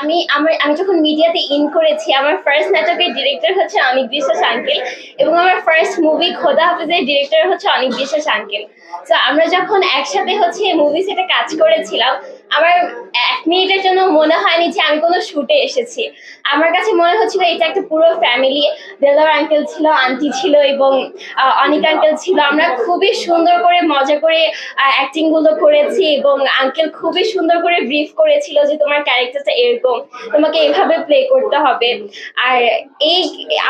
আমি, আমার, আমি যখন মিডিয়াতে ইন করেছি, আমার ফার্স্ট নাটকের ডিরেক্টর হচ্ছে অনিক বিশ্বাস আঙ্কেল এবং আমার ফার্স্ট মুভি খোদা হাফিজের ডিরেক্টর হচ্ছে অনিক বিশ্বাস আঙ্কেল তো আমরা যখন একসাথে হচ্ছে মুভি সেটে কাজ করেছিলাম, আমার এক মিনিটের জন্য মনে হয়নি যে আমি কোনো শুটে এসেছি। আমার কাছে মনে হচ্ছিল এটা একটা পুরো ফ্যামিলি দেলার আঙ্কেল ছিল আন্টি ছিল এবং অনিক আঙ্কেল ছিল। আমরা খুবই সুন্দর করে মজা করে অ্যাক্টিংগুলো করেছি এবং আঙ্কেল খুবই সুন্দর করে ব্রিফ করেছিল যে তোমার ক্যারেক্টারটা এরকম তোমাকে এভাবে প্লে করতে হবে। আর এই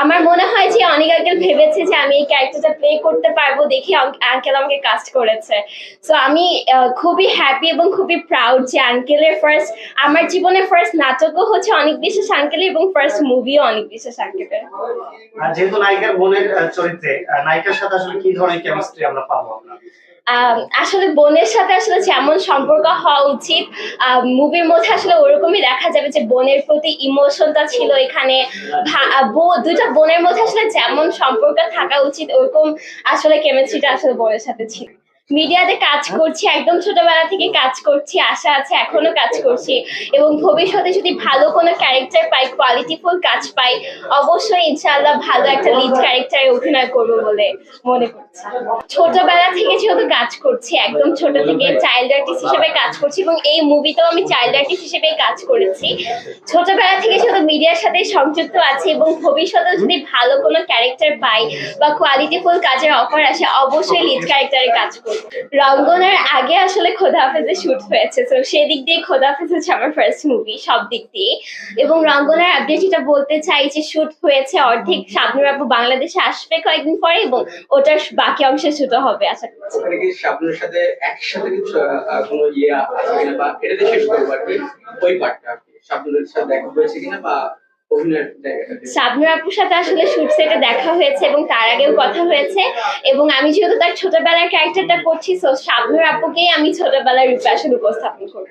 আমার মনে হয় যে অনেক আঙ্কেল ভেবেছে যে আমি এই ক্যারেক্টারটা প্লে করতে পারব দেখি আঙ্কেল আমাকে কাস্ট করেছে। সো আমি খুবই হ্যাপি এবং খুবই প্রাউড যে আঙ্কেলের ফার্স্ট আমার জীবনে ফার্স্ট নাটকও হচ্ছে অনেক বিশেষ আঙ্কেল এবং ফার্স্ট মুভিও অনেক বিশেষ আঙ্কেলের আর যেহেতু নায়িকার বোনের চরিত্রে নায়িকার সাথে আসলে কি ধরনের কেমিস্ট্রি আমরা পাবো আসলে বোনের সাথে আসলে যেমন সম্পর্ক হওয়া উচিত মুভির মধ্যে আসলে ওরকমই দেখা যাবে যে বোনের প্রতি ইমোশনটা ছিল এখানে। দুইটা বোনের মধ্যে আসলে যেমন সম্পর্ক থাকা উচিত, ওরকম আসলে কেমিস্ট্রিটা আসলে বোনের সাথে ছিল। মিডিয়াতে কাজ করছি একদম ছোটবেলা থেকে কাজ করছি আশা আছে এখনও কাজ করছি। এবং ভবিষ্যতে যদি ভালো কোনো ক্যারেক্টার পাই কোয়ালিটিফুল কাজ পাই অবশ্যই ইনশাআল্লাহ ভালো একটা লিড ক্যারেক্টারে অভিনয় করব বলে মনে করছি। ছোটবেলা থেকে যেহেতু কাজ করছি একদম ছোট থেকে চাইল্ড আর্টিস্ট হিসেবে কাজ করছি এবং এই মুভিতেও আমি চাইল্ড আর্টিস্ট হিসেবে কাজ করেছি। ছোটবেলা থেকে যেহেতু মিডিয়ার সাথে সংযুক্ত আছে এবং ভবিষ্যতে যদি ভালো কোনো ক্যারেক্টার পাই বা কোয়ালিটিফুল কাজের অফার আসে অবশ্যই লিড ক্যারেক্টারে কাজ করব। রঙ্গনের আগে আসলে খোদা হাফেজে শুট হয়েছে। তো সেদিক দিয়ে খোদা হাফেজ হচ্ছে আমার ফার্স্ট মুভি সব দিক দিয়ে। এবং রঙ্গনের আপডেট যেটা বলতে চাই যে শুট হয়েছে অর্ধেক। শাবনুর আপু বাংলাদেশে আসবে কয়েকদিন পরে এবং ওটার বাকি অংশে শুটও হবে, আশা করছি। সাথে একসাথে কিছু কোনো ইয়ে আছে কিনা? বা এটা আর কি? ওই পার্টটা সাথে দেখা হয়েছে কিনা বা শাবনুর আপুর সাথে আসলে শুট সেটে দেখা হয়েছে এবং তার আগেও কথা হয়েছে। এবং আমি যেহেতু তার ছোটবেলার ক্যারেক্টারটা করছি সো শাবনুর আপুকেই আমি ছোটবেলার রূপে আসলে উপস্থাপন করব।